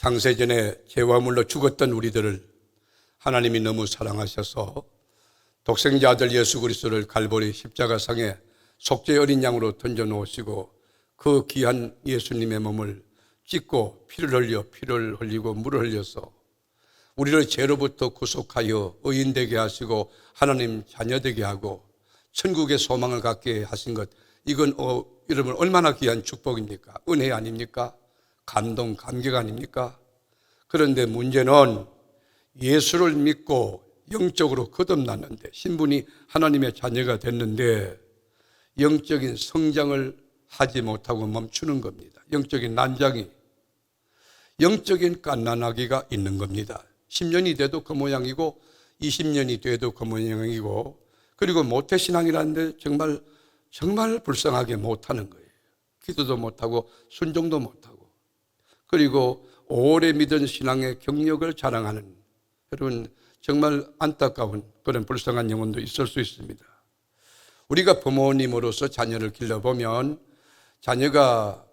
창세전에 죄와 물로 죽었던 우리들을 하나님이 너무 사랑하셔서 독생자 아들 예수 그리스도를 갈보리 십자가상에 속죄 어린 양으로 던져 놓으시고 그 귀한 예수님의 몸을 찢고 피를 흘려 피를 흘리고 물을 흘려서 우리를 죄로부터 구속하여 의인 되게 하시고 하나님 자녀 되게 하고 천국의 소망을 갖게 하신 것 이건 어, 여러분 얼마나 귀한 축복입니까? 은혜 아닙니까? 감동 감격 아닙니까? 그런데 문제는 예수를 믿고 영적으로 거듭났는데 신분이 하나님의 자녀가 됐는데 영적인 성장을 하지 못하고 멈추는 겁니다. 영적인 난장이 영적인 깐난하기가 있는 겁니다. 10년이 돼도 그 모양이고 20년이 돼도 그 모양이고 그리고 모태신앙이라는데 정말 정말 불쌍하게 못하는 거예요. 기도도 못하고 순종도 못하고 그리고 오래 믿은 신앙의 경력을 자랑하는 여러분 정말 안타까운 그런 불쌍한 영혼도 있을 수 있습니다. 우리가 부모님으로서 자녀를 길러보면 자녀가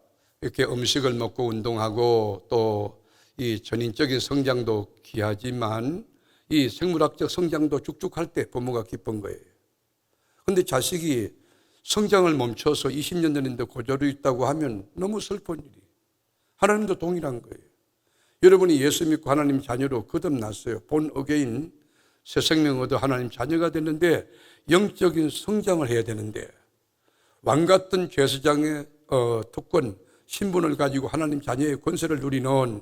이렇게 음식을 먹고 운동하고 또 이 전인적인 성장도 귀하지만 이 생물학적 성장도 쭉쭉할 때 부모가 기쁜 거예요. 근데 자식이 성장을 멈춰서 20년 전인데 고조로 있다고 하면 너무 슬픈 일이. 하나님도 동일한 거예요. 여러분이 예수 믿고 하나님 자녀로 거듭났어요. 본 어게인 새 생명 얻어 하나님 자녀가 됐는데 영적인 성장을 해야 되는데 왕 같은 죄수장의 어, 특권, 신분을 가지고 하나님 자녀의 권세를 누리는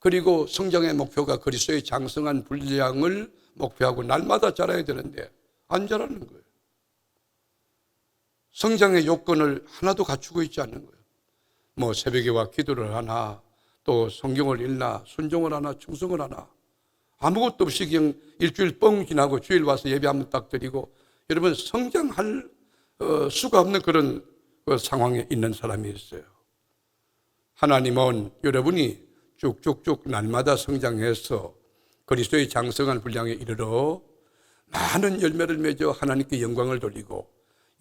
그리고 성장의 목표가 그리스도의 장성한 분량을 목표하고 날마다 자라야 되는데 안 자라는 거예요. 성장의 요건을 하나도 갖추고 있지 않는 거예요. 뭐 새벽에 와 기도를 하나, 또 성경을 읽나, 순종을 하나, 충성을 하나. 아무것도 없이 그냥 일주일 뻥 지나고 주일 와서 예배 한번 딱 드리고 여러분 성장할 어, 수가 없는 그런 그 상황에 있는 사람이 있어요. 하나님은 여러분이 쭉쭉쭉 날마다 성장해서 그리스도의 장성한 분량에 이르러 많은 열매를 맺어 하나님께 영광을 돌리고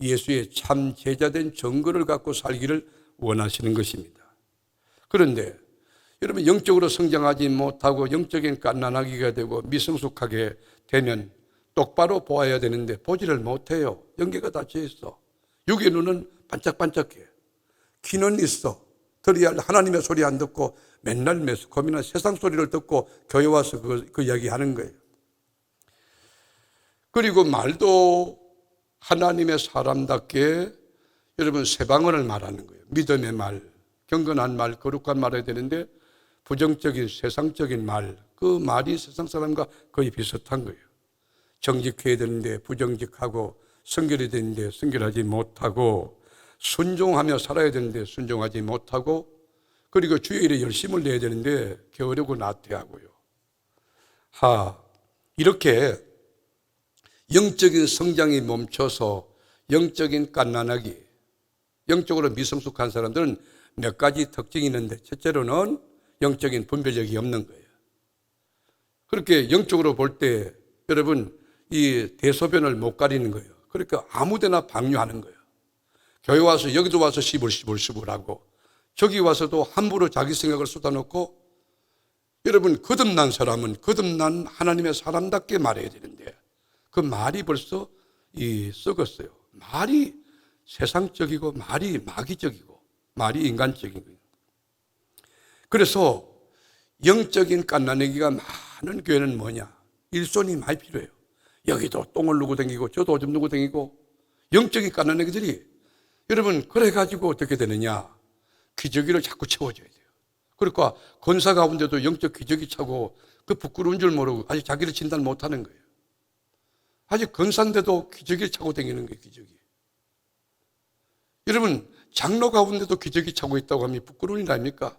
예수의 참 제자된 정거를 갖고 살기를 원하시는 것입니다. 그런데 여러분 영적으로 성장하지 못하고 영적인 깐난하기가 되고 미성숙하게 되면 똑바로 보아야 되는데 보지를 못해요. 연계가 닫혀 있어. 육의 눈은 반짝반짝해. 귀는 있어. 들어야 할 하나님의 소리 안 듣고 맨날 매스컴이나 세상 소리를 듣고 교회 와서 그, 그 이야기 하는 거예요. 그리고 말도 하나님의 사람답게 여러분 세방언을 말하는 거예요. 믿음의 말, 경건한 말, 거룩한 말 해야 되는데 부정적인 세상적인 말, 그 말이 세상 사람과 거의 비슷한 거예요. 정직해야 되는데 부정직하고 성결해야 되는데 성결하지 못하고 순종하며 살아야 되는데 순종하지 못하고 그리고 주일에 열심을 내야 되는데 게으르고 나태하고요. 하 이렇게 영적인 성장이 멈춰서 영적인 깐난하기, 영적으로 미성숙한 사람들은 몇 가지 특징이 있는데 첫째로는 영적인 분별력이 없는 거예요. 그렇게 영적으로 볼 때 여러분 이 대소변을 못 가리는 거예요. 그러니까 아무데나 방류하는 거예요. 교회 와서 여기도 와서 시불 시불 시불 하고 저기 와서도 함부로 자기 생각을 쏟아놓고 여러분 거듭난 사람은 거듭난 하나님의 사람답게 말해야 되는데 그 말이 벌써 이 썩었어요. 말이 세상적이고 말이 마귀적이고 말이 인간적인 거예요. 그래서 영적인 깐난내기가 많은 교회는 뭐냐? 일손이 많이 필요해요. 여기도 똥을 누고 다니고 저도 오줌 누고 다니고 영적인 깐난내기들이 여러분 그래가지고 어떻게 되느냐? 기저귀를 자꾸 채워줘야 돼요. 그러니까 권사 가운데도 영적 기저귀 차고 그 부끄러운 줄 모르고 아직 자기를 진단 못하는 거예요. 아직 건사인데도 기저귀를 차고 다니는 거예요, 기저귀. 여러분, 장로 가운데도 기저귀 차고 있다고 하면 부끄러운 일 아닙니까?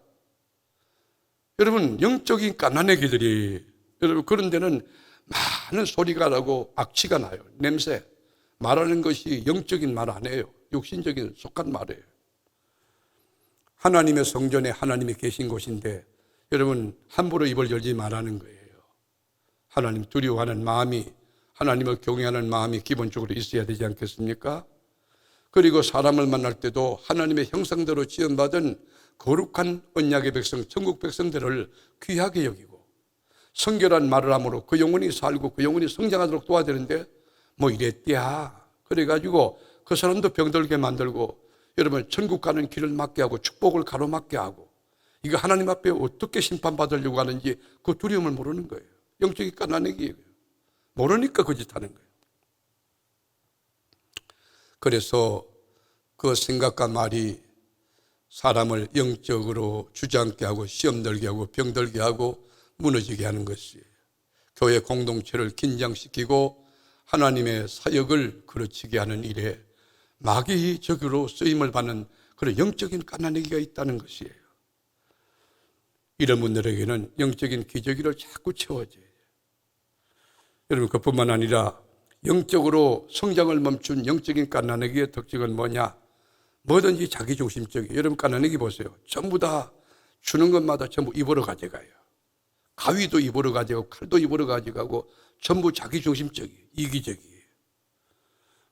여러분, 영적인 까나내기들이, 여러분, 그런 데는 많은 소리가 나고 악취가 나요. 냄새. 말하는 것이 영적인 말 아니에요. 육신적인 속한 말이에요. 하나님의 성전에 하나님이 계신 곳인데, 여러분, 함부로 입을 열지 말라는 거예요. 하나님 두려워하는 마음이 하나님을 경외하는 마음이 기본적으로 있어야 되지 않겠습니까? 그리고 사람을 만날 때도 하나님의 형상대로 지원받은 거룩한 언약의 백성, 천국 백성들을 귀하게 여기고 성결한 말을 함으로 그 영혼이 살고 그 영혼이 성장하도록 도와야 되는데 뭐 이랬대야. 그래가지고 그 사람도 병들게 만들고 여러분 천국 가는 길을 막게 하고 축복을 가로막게 하고 이거 하나님 앞에 어떻게 심판받으려고 하는지 그 두려움을 모르는 거예요. 영적인 까나내기예요. 모르니까 그 짓 하는 거예요. 그래서 그 생각과 말이 사람을 영적으로 주저앉게 하고 시험 들게 하고 병들게 하고 무너지게 하는 것이에요. 교회 공동체를 긴장시키고 하나님의 사역을 그르치게 하는 일에 마귀적으로 쓰임을 받는 그런 영적인 까나내기가 있다는 것이에요. 이런 분들에게는 영적인 기저귀를 자꾸 채워줘야 돼요. 여러분, 그뿐만 아니라 영적으로 성장을 멈춘 영적인 까나내기의 특징은 뭐냐? 뭐든지 자기중심적이에요. 여러분, 까나내기 보세요. 전부 다 주는 것마다 전부 입으로 가져가요. 가위도 입으로 가져가고, 칼도 입으로 가져가고, 전부 자기중심적이에요. 이기적이에요.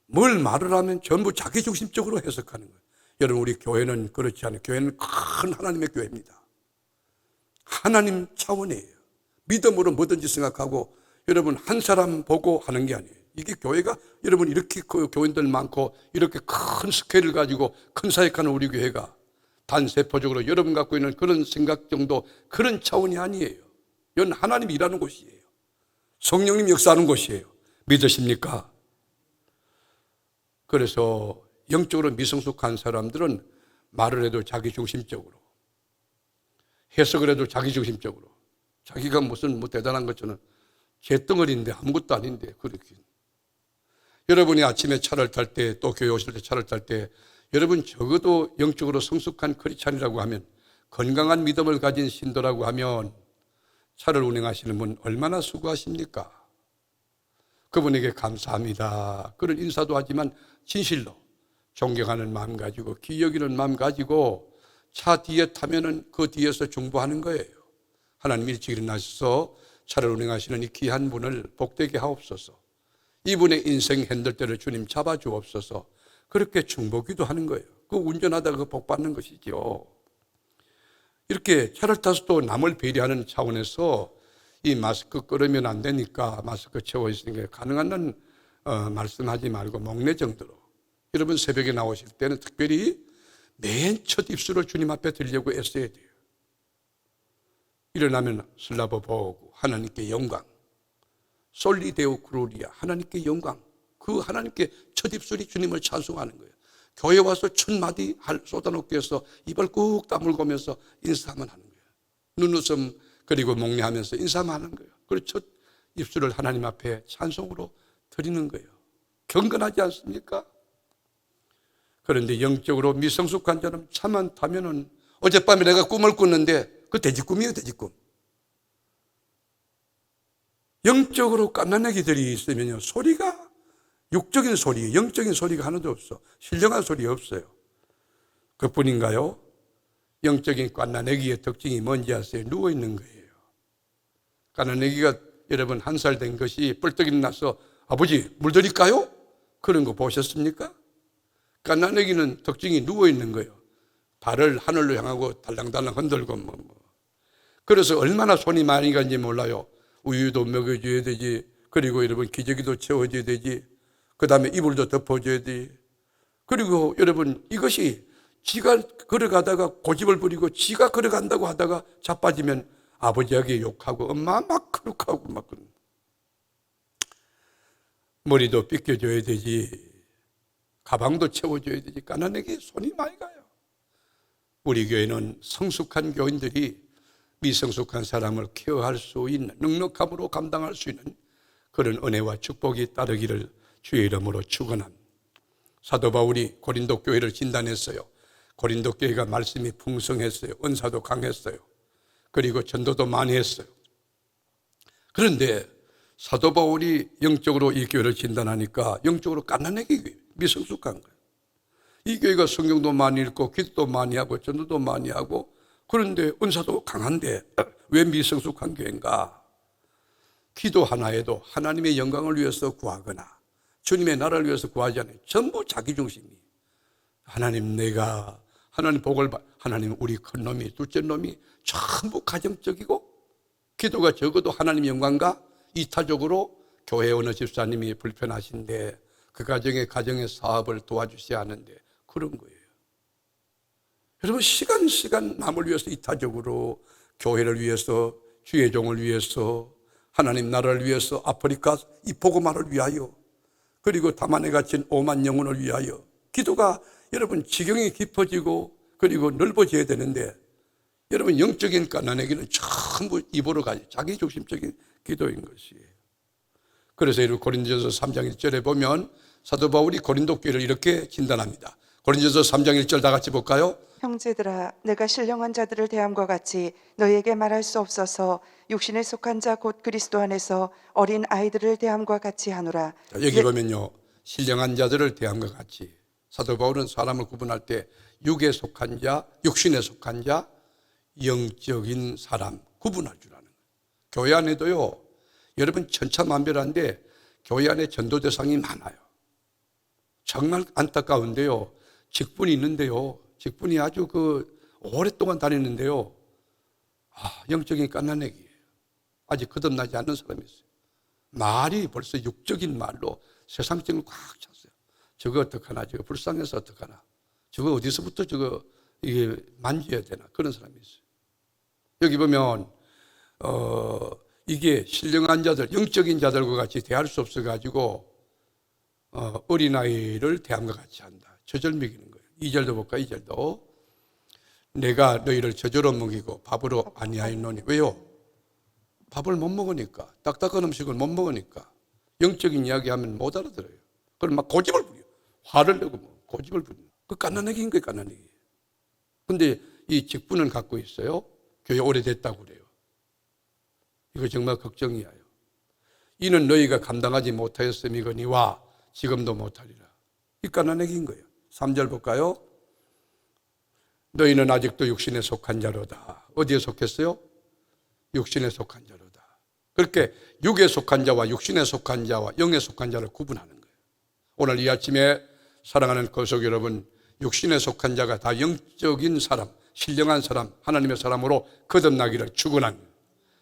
뭘 말을 하면 전부 자기중심적으로 해석하는 거예요. 여러분, 우리 교회는 그렇지 않아요. 교회는 큰 하나님의 교회입니다. 하나님 차원이에요. 믿음으로 뭐든지 생각하고 여러분 한 사람 보고 하는 게 아니에요. 이게 교회가 여러분 이렇게 그 교인들 많고 이렇게 큰 스케일을 가지고 큰 사역하는 우리 교회가 단세포적으로 여러분 갖고 있는 그런 생각 정도 그런 차원이 아니에요. 이건 하나님 일하는 곳이에요. 성령님 역사하는 곳이에요. 믿으십니까? 그래서 영적으로 미성숙한 사람들은 말을 해도 자기 중심적으로 해석을 해도 자기 중심적으로 자기가 무슨 뭐 대단한 것처럼 개덩어리인데 아무것도 아닌데 그렇게 여러분이 아침에 차를 탈 때 또 교회 오실 때 차를 탈 때 여러분 적어도 영적으로 성숙한 크리찬이라고 하면 건강한 믿음을 가진 신도라고 하면 차를 운행하시는 분 얼마나 수고하십니까? 그분에게 감사합니다. 그런 인사도 하지만 진실로 존경하는 마음 가지고 기여기는 마음 가지고 차 뒤에 타면은 그 뒤에서 중보하는 거예요. 하나님 일찍 일어나셔서 차를 운행하시는 이 귀한 분을 복되게 하옵소서. 이분의 인생 핸들대를 주님 잡아 주옵소서. 그렇게 중보기도 하는 거예요. 그 운전하다가 그 복 받는 것이죠. 이렇게 차를 타서 또 남을 배려하는 차원에서 이 마스크 끌으면 안 되니까 마스크 채워 있으니까 가능한 한 어, 말씀하지 말고 목내 정도로. 여러분 새벽에 나오실 때는 특별히 맨 첫 입술을 주님 앞에 들려고 애써야 돼요. 일어나면 슬라버 보고 하나님께 영광. 솔리데오 그로리아 하나님께 영광. 그 하나님께 첫 입술이 주님을 찬송하는 거예요. 교회 와서 첫 마디 쏟아놓기 위해서 입을 꾹 다물고 면서 인사만 하는 거예요. 눈웃음 그리고 목례하면서 인사만 하는 거예요. 그리고 첫 입술을 하나님 앞에 찬송으로 드리는 거예요. 경건하지 않습니까? 그런데 영적으로 미성숙한 자는 차만 타면은 어젯밤에 내가 꿈을 꿨는데 그 돼지꿈이에요, 돼지꿈. 영적으로 깐난애기들이 있으면요, 소리가 육적인 소리, 영적인 소리가 하나도 없어. 신령한 소리 없어요. 그 뿐인가요? 영적인 깐난애기의 특징이 뭔지 아세요? 누워있는 거예요. 깐난애기가 여러분 한 살 된 것이 뻘떡이 나서 아버지 물 드릴까요? 그런 거 보셨습니까? 깐난애기는 특징이 누워있는 거예요. 발을 하늘로 향하고 달랑달랑 흔들고 뭐, 뭐. 그래서 얼마나 손이 많이 간지 몰라요. 우유도 먹여줘야 되지. 그리고 여러분 기저귀도 채워줘야 되지. 그 다음에 이불도 덮어줘야 돼. 그리고 여러분 이것이 지가 걸어가다가 고집을 부리고 지가 걸어간다고 하다가 자빠지면 아버지에게 욕하고 엄마 막 그렇게 막 머리도 빗겨줘야 되지. 가방도 채워줘야 되지. 가난하게 손이 많이 가요. 우리 교회는 성숙한 교인들이 미성숙한 사람을 케어할 수 있는 넉넉함으로 감당할 수 있는 그런 은혜와 축복이 따르기를 주의 이름으로 축원합 사도 바울이 고린도 교회를 진단했어요. 고린도 교회가 말씀이 풍성했어요. 은사도 강했어요. 그리고 전도도 많이 했어요. 그런데 사도 바울이 영적으로 이 교회를 진단하니까 영적으로 가난하게 미성숙한 거예요. 이 교회가 성경도 많이 읽고 기도도 많이 하고 전도도 많이 하고 그런데 은사도 강한데 왜 미성숙한 교회인가? 기도 하나에도 하나님의 영광을 위해서 구하거나 주님의 나라를 위해서 구하지 않아요. 전부 자기 중심이. 하나님 내가 하나님 복을 받 하나님 우리 큰 놈이 둘째 놈이 전부 가정적이고 기도가 적어도 하나님 영광과 이타적으로 교회 어느 집사님이 불편하신데 그 가정의 가정의 사업을 도와주셔야 하는데 그런 거예요. 여러분 시간 시간 남을 위해서 이타적으로 교회를 위해서 주의 종을 위해서 하나님 나라를 위해서 아프리카 이 복음화를 위하여 그리고 다만에 갇힌 오만 영혼을 위하여 기도가 여러분 지경이 깊어지고 그리고 넓어져야 되는데 여러분 영적인 가난에게는 전부 입으로 가요. 자기 중심적인 기도인 것이에요. 그래서 이 고린도전서 3장 1절에 보면 사도 바울이 고린도 교회를 이렇게 진단합니다. 고린도전서 3장 1절 다 같이 볼까요? 형제들아 내가 신령한 자들을 대함과 같이 너희에게 말할 수 없어서 육신에 속한 자 곧 그리스도 안에서 어린 아이들을 대함과 같이 하노라 자, 여기 보면요. 신령한 자들을 대함과 같이 사도 바울은 사람을 구분할 때 육에 속한 자, 육신에 속한 자, 영적인 사람 구분할 줄 아는 거예요. 교회 안에도요. 여러분 천차만별한데 교회 안에 전도 대상이 많아요. 정말 안타까운데요. 직분이 있는데요. 직분이 아주 그 오랫동안 다니는데요. 아, 영적인 깐난애기예요. 아직 거듭나지 않는 사람이 있어요. 말이 벌써 육적인 말로 세상적인 꽉 찼어요. 저거 어떡하나, 저거 불쌍해서 어떡하나. 저거 어디서부터 저거 이게 만져야 되나. 그런 사람이 있어요. 여기 보면, 어, 이게 신령한 자들, 영적인 자들과 같이 대할 수 없어가지고, 어, 어린아이를 대함과 같이 한다. 저절 먹이는 거예요. 2절도 볼까, 2절도. 내가 너희를 저절로 먹이고 밥으로 아니하였노니. 왜요? 밥을 못 먹으니까 딱딱한 음식을 못 먹으니까 영적인 이야기 하면 못 알아들어요. 그럼 막 고집을 부려. 화를 내고 뭐 고집을 부려. 그 깐난애기인 거예요, 깐난애기. 근데 이 직분을 갖고 있어요. 교회 오래됐다고 그래요. 이거 정말 걱정이에요. 이는 너희가 감당하지 못하였음이거니와 지금도 못하리라. 이 깐난애기인 거예요. 3절 볼까요? 너희는 아직도 육신에 속한 자로다. 어디에 속했어요? 육신에 속한 자로다. 그렇게 육에 속한 자와 육신에 속한 자와 영에 속한 자를 구분하는 거예요. 오늘 이 아침에 사랑하는 거속 여러분, 육신에 속한 자가 다 영적인 사람, 신령한 사람, 하나님의 사람으로 거듭나기를 축원합니다.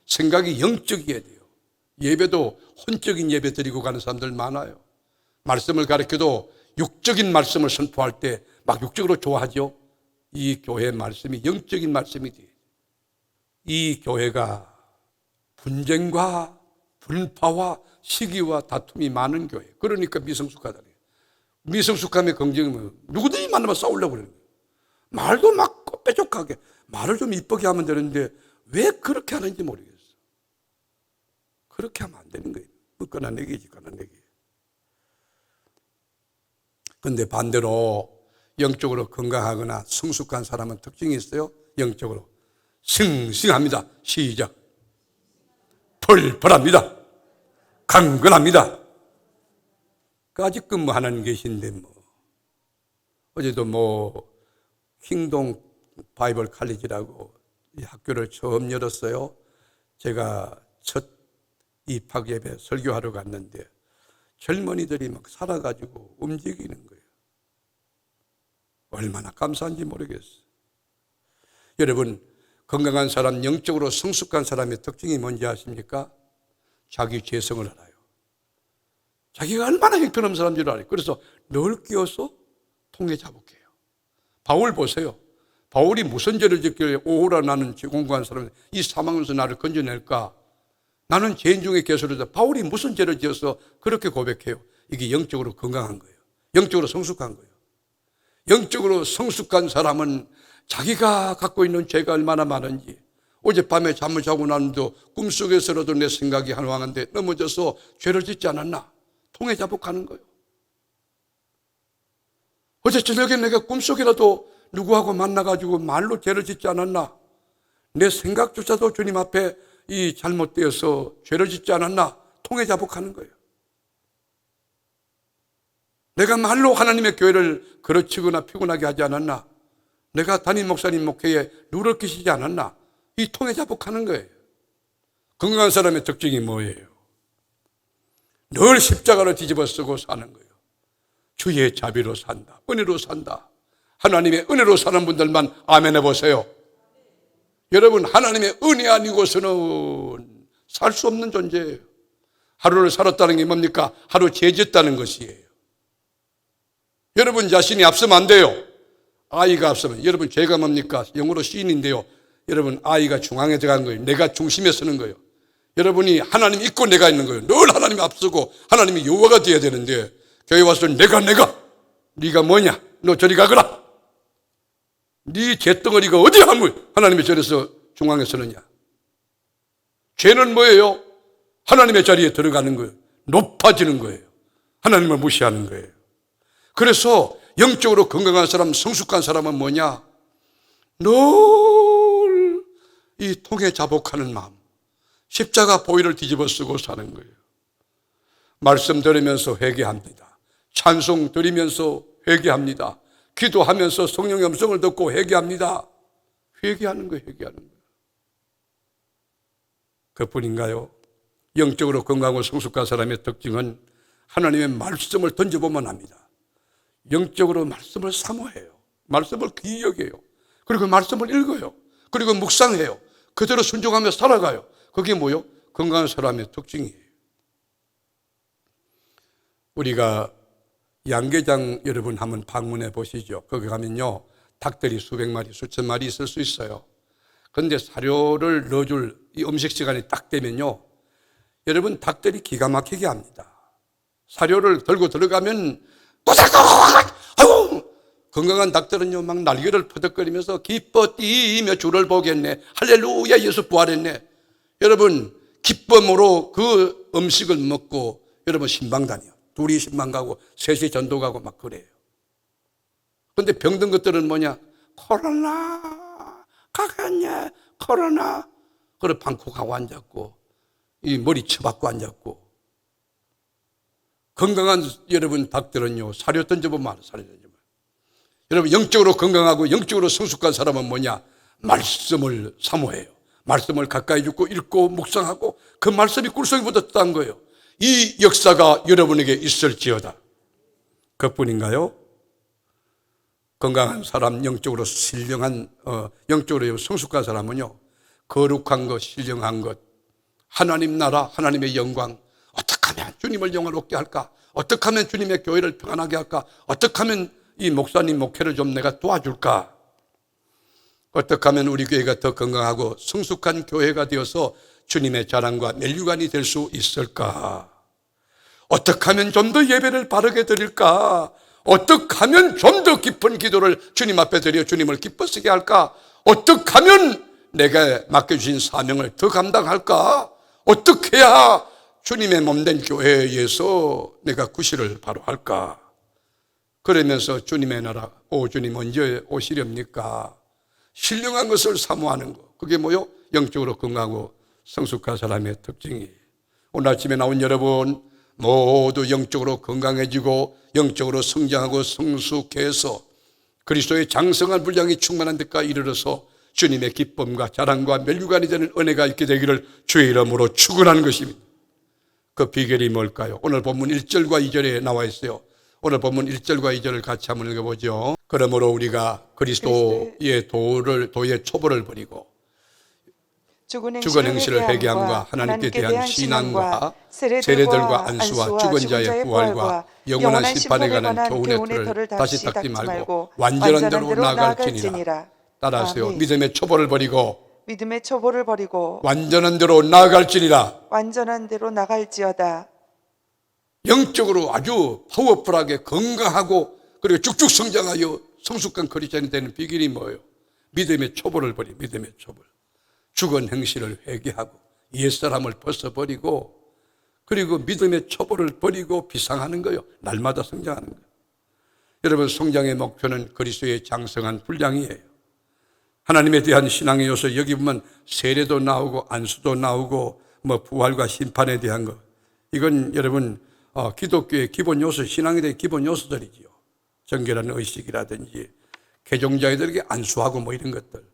생각이 영적이어야 돼요. 예배도 혼적인 예배 드리고 가는 사람들 많아요. 말씀을 가르쳐도 육적인 말씀을 선포할 때 막 육적으로 좋아하죠. 이 교회 말씀이 영적인 말씀이 돼요. 이 교회가 분쟁과 분파와 시기와 다툼이 많은 교회. 그러니까 미성숙하다. 미성숙함의 긍정은 누구든지 만나면 싸우려고 거예요. 말도 막 뾰족하게 말을 좀 이쁘게 하면 되는데 왜 그렇게 하는지 모르겠어. 그렇게 하면 안 되는 거예요. 끄나 내기지, 끄나 내기. 근데 반대로 영적으로 건강하거나 성숙한 사람은 특징이 있어요. 영적으로. 싱싱합니다. 시작. 펄펄합니다. 강건합니다. 그 아직 근무하는 계신데 뭐. 어제도 뭐, 킹동 바이블 칼리지라고 이 학교를 처음 열었어요. 제가 첫 입학 예배 설교하러 갔는데 젊은이들이 막 살아가지고 움직이는 거예요. 얼마나 감사한지 모르겠어요. 여러분, 건강한 사람, 영적으로 성숙한 사람의 특징이 뭔지 아십니까? 자기 죄성을 알아요. 자기가 얼마나 형편없는 사람인 줄 알아요. 그래서 늘 끼어서 통해 자복해요. 바울 보세요. 바울이 무슨 죄를 짓길래 오호라 나는 공부한 사람, 이 사망에서 나를 건져낼까? 나는 죄인 중에 개소리다. 바울이 무슨 죄를 지어서 그렇게 고백해요? 이게 영적으로 건강한 거예요. 영적으로 성숙한 거예요. 영적으로 성숙한 사람은 자기가 갖고 있는 죄가 얼마나 많은지 어젯밤에 잠을 자고 나는도 꿈속에서라도 내 생각이 한왕한데 넘어져서 죄를 짓지 않았나? 통해 자복하는 거예요. 어제 저녁에 내가 꿈속이라도 누구하고 만나가지고 말로 죄를 짓지 않았나? 내 생각조차도 주님 앞에 이 잘못되어서 죄를 짓지 않았나? 통해 자복하는 거예요. 내가 말로 하나님의 교회를 그르치거나 피곤하게 하지 않았나? 내가 담임 목사님 목회에 누를 끼시지 않았나? 이 통해 자복하는 거예요. 건강한 사람의 특징이 뭐예요? 늘 십자가를 뒤집어 쓰고 사는 거예요. 주의 자비로 산다. 은혜로 산다. 하나님의 은혜로 사는 분들만 아멘 해보세요. 여러분, 하나님의 은혜 아니고서는 살 수 없는 존재예요. 하루를 살았다는 게 뭡니까? 하루 죄졌다는 것이에요. 여러분 자신이 앞서면 안 돼요. 아이가 앞서면. 여러분 죄가 뭡니까? 영어로 시인인데요. 여러분 아이가 중앙에 들어간 거예요. 내가 중심에 서는 거예요. 여러분이 하나님 있고 내가 있는 거예요. 늘 하나님이 앞서고 하나님이 요하가 되어야 되는데 교회 와서 내가 내가 네가 뭐냐? 너 저리 가거라. 네 죄덩어리가 어디 하물 하나님의 절에서 중앙에 서느냐? 죄는 뭐예요? 하나님의 자리에 들어가는 거예요. 높아지는 거예요. 하나님을 무시하는 거예요. 그래서 영적으로 건강한 사람, 성숙한 사람은 뭐냐? 늘 이 통에 자복하는 마음, 십자가 보이를 뒤집어 쓰고 사는 거예요. 말씀 들으면서 회개합니다. 찬송 드리면서 회개합니다. 기도하면서 성령의 음성을 듣고 회개합니다. 회개하는 거예요, 회개하는 거예요. 그뿐인가요? 영적으로 건강하고 성숙한 사람의 특징은 하나님의 말씀을 던져보면 합니다. 영적으로 말씀을 사모해요. 말씀을 여겨요. 그리고 그 말씀을 읽어요. 그리고 묵상해요. 그대로 순종하며 살아가요. 그게 뭐요? 건강한 사람의 특징이에요. 우리가 양계장 여러분 한번 방문해 보시죠. 거기 가면요. 닭들이 수백 마리, 수천 마리 있을 수 있어요. 그런데 사료를 넣어줄 이 음식 시간이 딱 되면요. 여러분 닭들이 기가 막히게 합니다. 사료를 들고 들어가면 꼬삭꼬삭 아유. 건강한 닭들은요 막 날개를 퍼덕거리면서 기뻐 뛰며 주를 보겠네. 할렐루야 예수 부활했네. 여러분 기쁨으로 그 음식을 먹고 여러분 신방 다녀. 둘이 신방 가고 셋이 전도 가고 막 그래요. 근데 병든 것들은 뭐냐? 코로나 가겠냐 코로나. 그래 방콕하고 앉았고 이 머리 쳐박고 앉았고 건강한 여러분 닭들은요 사료 던져보면 사료 던져보면 여러분 영적으로 건강하고 영적으로 성숙한 사람은 뭐냐? 말씀을 사모해요. 말씀을 가까이 죽고 읽고 묵상하고 그 말씀이 꿀송이 묻었다는 거예요. 이 역사가 여러분에게 있을지어다. 그뿐인가요? 건강한 사람 영적으로 신령한 어, 영적으로 성숙한 사람은요 거룩한 것 신령한 것 하나님 나라 하나님의 영광 주님을 영화롭게 할까? 어떻게 하면 주님의 교회를 평안하게 할까? 어떻게 하면 이 목사님 목회를 좀 내가 도와줄까? 어떻게 하면 우리 교회가 더 건강하고 성숙한 교회가 되어서 주님의 자랑과 멜류관이 될 수 있을까? 어떻게 하면 좀 더 예배를 바르게 드릴까? 어떻게 하면 좀 더 깊은 기도를 주님 앞에 드려 주님을 기쁘시게 할까? 어떻게 하면 내가 맡겨주신 사명을 더 감당할까? 어떻게 해야 주님의 몸된 교회에서 내가 구실을 바로 할까? 그러면서 주님의 나라, 오 주님 언제 오시렵니까? 신령한 것을 사모하는 거. 그게 뭐요? 영적으로 건강하고 성숙한 사람의 특징이에요. 오늘 아침에 나온 여러분 모두 영적으로 건강해지고 영적으로 성장하고 성숙해서 그리스도의 장성한 분량이 충만한 데까지 이르러서 주님의 기쁨과 자랑과 멸류관이 되는 은혜가 있게 되기를 주의 이름으로 축원하는 것입니다. 그 비결이 뭘까요? 오늘 본문 1절과 2절에 나와 있어요. 오늘 본문 1절과 2절을 같이 한번 읽어보죠. 그러므로 우리가 그리스도의 도를, 도의 초보를 버리고 죽은 행실을 회개함과 하나님께 대한 신앙과 세례들과 안수와 죽은 자의 부활과 영원한 심판에 관한 교훈의 틀을 다시 닦지 말고 완전한 대로 나아갈지니라. 따라하세요. 믿음의 초보를 버리고 믿음의 초보를 버리고 완전한 대로 나아갈지니라. 완전한 대로 나갈지어다. 영적으로 아주 파워풀하게 건강하고 그리고 쭉쭉 성장하여 성숙한 크리스천이 되는 비결이 뭐예요? 믿음의 초보를 버리 믿음의 초보. 죽은 행실을 회개하고 옛사람을 벗어버리고 그리고 믿음의 초보를 버리고 비상하는 거예요. 날마다 성장하는 거예요. 여러분 성장의 목표는 그리스도의 장성한 분량이에요. 하나님에 대한 신앙의 요소 여기 보면 세례도 나오고 안수도 나오고 뭐 부활과 심판에 대한 것 이건 여러분 어, 기독교의 기본 요소 신앙에 대한 기본 요소들이지요. 정결한 의식이라든지 개종자들에게 안수하고 뭐 이런 것들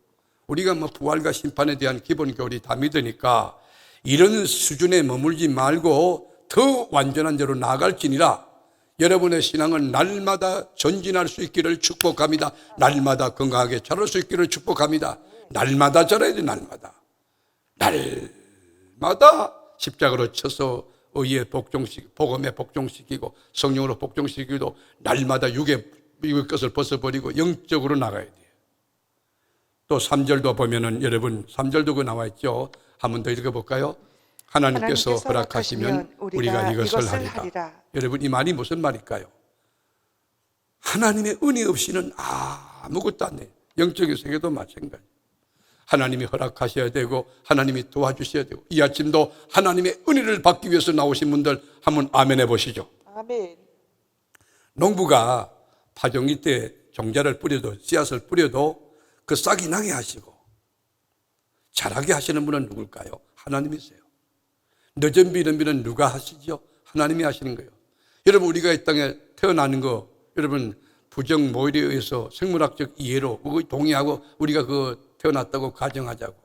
우리가 뭐 부활과 심판에 대한 기본 교리 다 믿으니까 이런 수준에 머물지 말고 더 완전한 대로 나아갈지니라 여러분의 신앙은 날마다 전진할 수 있기를 축복합니다. 날마다 건강하게 자랄 수 있기를 축복합니다. 날마다 자라야 돼, 날마다. 날마다 십자가로 쳐서 의에 복종시키고, 복음에 복종시키고, 성령으로 복종시키고, 날마다 육의 것을 벗어버리고 영적으로 나가야 돼요. 또 3절도 보면은 여러분 3절도 그 나와 있죠. 한 번 더 읽어볼까요? 하나님께서 하나님께서 허락하시면 우리가 이것을 이것을 하리라. 하리라. 여러분 이 말이 무슨 말일까요? 하나님의 은혜 없이는 아무것도 안 돼. 영적인 세계도 마찬가지. 하나님이 허락하셔야 되고 하나님이 도와주셔야 되고 이 아침도 하나님의 은혜를 받기 위해서 나오신 분들 한번 아멘 해보시죠. 아멘. 농부가 파종기 때 종자를 뿌려도 씨앗을 뿌려도 그 싹이 나게 하시고 자라게 하시는 분은 누굴까요? 하나님이세요. 늦은 비는 비는 누가 하시죠? 하나님이 하시는 거예요. 여러분 우리가 이 땅에 태어나는 거 여러분 부정 모일에 의해서 생물학적 이해로 동의하고 우리가 그 태어났다고 가정하자고.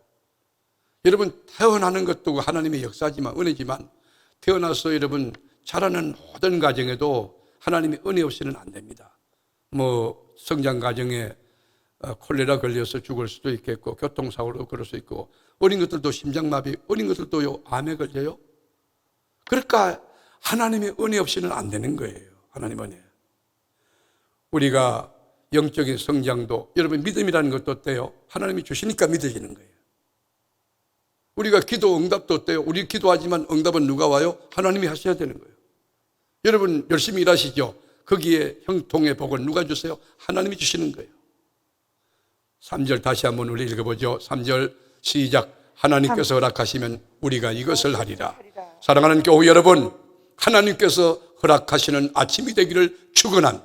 여러분 태어나는 것도 하나님의 역사지만 은혜지만 태어나서 여러분 자라는 모든 가정에도 하나님의 은혜 없이는 안 됩니다. 뭐 성장 과정에 어, 콜레라 걸려서 죽을 수도 있겠고 교통사고로 그럴 수 있고 어린 것들도 심장마비 어린 것들도요 암에 걸려요. 그러니까 하나님의 은혜 없이는 안 되는 거예요. 하나님 은혜. 우리가 영적인 성장도 여러분 믿음이라는 것도 어때요? 하나님이 주시니까 믿어지는 거예요. 우리가 기도 응답도 어때요? 우리 기도하지만 응답은 누가 와요? 하나님이 하셔야 되는 거예요. 여러분 열심히 일하시죠? 거기에 형통의 복을 누가 주세요? 하나님이 주시는 거예요. 3절 다시 한번 우리 읽어보죠. 3절 시작. 하나님께서 허락하시면 우리가 이것을 하리라. 사랑하는 교우 여러분, 하나님께서 허락하시는 아침이 되기를 축원한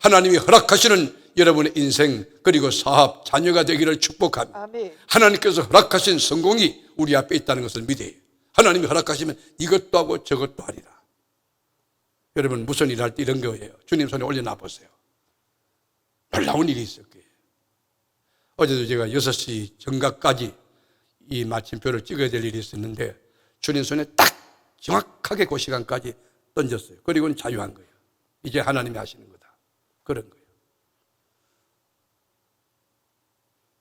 하나님이 허락하시는 여러분의 인생 그리고 사업, 자녀가 되기를 축복합니다. 아멘. 하나님께서 허락하신 성공이 우리 앞에 있다는 것을 믿어요. 하나님이 허락하시면 이것도 하고 저것도 하리라. 여러분 무슨 일 할 때 이런 거예요. 주님 손에 올려놔 보세요. 놀라운 일이 있을 거예요. 어제도 제가 6시 정각까지 이 마침표를 찍어야 될 일이 있었는데 주님 손에 딱 정확하게 그 시간까지 던졌어요. 그리고는 자유한 거예요. 이제 하나님이 하시는 거다. 그런 거예요.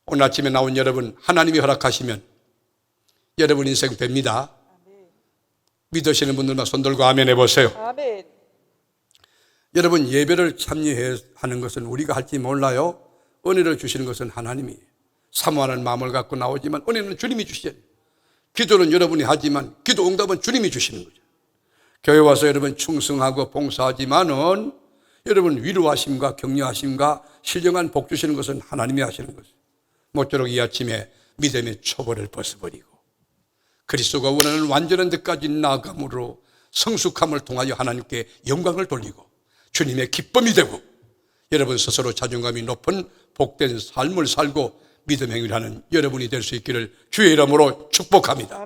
오늘 아침에 나온 여러분, 하나님이 허락하시면 여러분 인생 됩니다. 믿으시는 분들만 손 들고 아멘 해보세요. 아멘. 여러분 예배를 참여하는 것은 우리가 할지 몰라요. 은혜를 주시는 것은 하나님이 사모하는 마음을 갖고 나오지만 은혜는 주님이 주셔요. 기도는 여러분이 하지만 기도 응답은 주님이 주시는 거죠. 교회 와서 여러분 충성하고 봉사하지만은 여러분 위로하심과 격려하심과 신령한 복 주시는 것은 하나님이 하시는 것이죠. 모쪼록 이 아침에 믿음의 초벌을 벗어버리고 그리스도가 원하는 완전한 데까지 나아감으로 성숙함을 통하여 하나님께 영광을 돌리고 주님의 기쁨이 되고 여러분 스스로 자존감이 높은 복된 삶을 살고 믿음 행위를 하는 여러분이 될 수 있기를 주의 이름으로 축복합니다.